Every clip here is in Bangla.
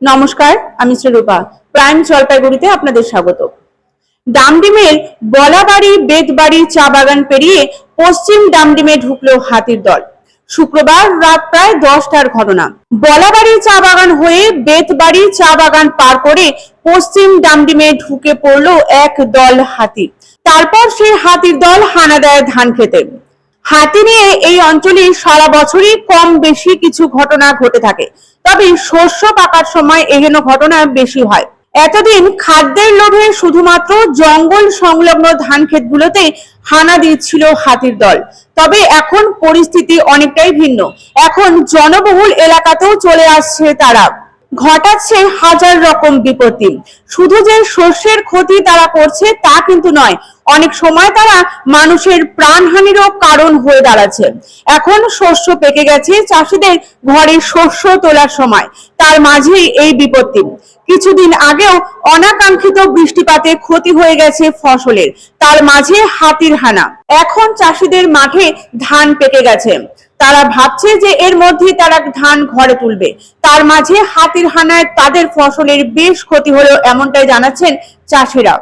নমস্কার, আমি শ্রীরূপা প্রাইম জলপাইগুড়িতে আপনাদের স্বাগত। ডামডিমের বলাবাড়ি, বেতবাড়ি চা বাগান পেরিয়ে পশ্চিম ডামডিমে ঢুকলো হাতির দল। শুক্রবার রাত প্রায় দশটার ঘটনা। বলাবাড়ি চা বাগান হয়ে বেতবাড়ি চা বাগান পার করে পশ্চিম ডামডিমে ঢুকে পড়ল এক দল হাতি। তারপর সেই হাতির দল হানা দেয় ধান খেতে। হাতি নিয়ে এই অঞ্চলে সারা বছরই কম বেশি কিছু ঘটনা ঘটে থাকে। তবে শস্য পাকার সময় এহেন ঘটনা বেশি হয়। এতদিন খাদ্যের লোভে শুধুমাত্র জঙ্গল সংলগ্ন ধান ক্ষেতগুলোতে হানা দিচ্ছিল হাতির দল। তবে এখন পরিস্থিতি অনেকটাই ভিন্ন। এখন জনবহুল এলাকাতেও চলে আসছে তারা। ঘটাচ্ছে হাজার রকম বিপত্তি। শুধু যে শস্যের ক্ষতি তারা করছে তা কিন্তু নয়, অনেক সময় তারা মানুষের প্রাণহানিরও কারণ হয়ে দাঁড়াচ্ছে। এখন শস্য পেকে গেছে চাষিদের ঘরে শস্য তোলার সময়। তার মাঝেই এই বিপত্তি। কিছুদিন আগেও অনাকাঙ্ক্ষিত বৃষ্টিপাতে ক্ষতি হয়ে গেছে ফসলের। তার মাঝে হাতির হানা। এখন চাষিদের মাঠে ধান পেকে গেছে। তারা ভাবছে যে এর মধ্যেই তারা ধান ঘরে তুলবে। তার মাঝে হাতির হানায় তাদের ফসলের বেশ ক্ষতি হলো এমনটাই জানাচ্ছেন চাষিরা।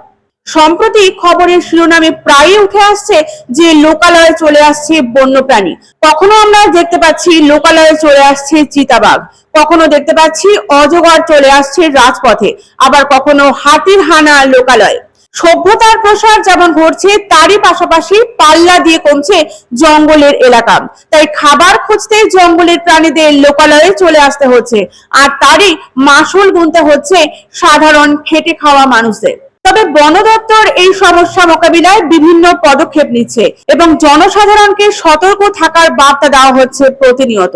সম্প্রতি খবরের শিরোনামে প্রায়ই উঠে আসছে যে লোকালয়ে চলে আসছে বন্যপ্রাণী। কখনো আমরা দেখতে পাচ্ছি লোকালয়ে চলে আসছে চিতাবাঘ। কখনো দেখতে পাচ্ছি অজগর চলে আসছে রাজপথে। আবার কখনো হাতির হানা লোকালয়। সভ্যতার প্রসার যেমন ঘটছে, তারই পাশাপাশি পাল্লা দিয়ে কমছে জঙ্গলের এলাকা। তাই খাবার খুঁজতে জঙ্গলের প্রাণীদের লোকালয়ে চলে আসতে হচ্ছে। আর তারই মাসুল গুনতে হচ্ছে সাধারণ খেটে খাওয়া মানুষদের। তবে বন দপ্তর এই সমস্যা মোকাবিলায় বিভিন্ন পদক্ষেপ নিচ্ছে এবং জনসাধারণকে সতর্ক থাকার বার্তা দেওয়া হচ্ছে প্রতিনিয়ত।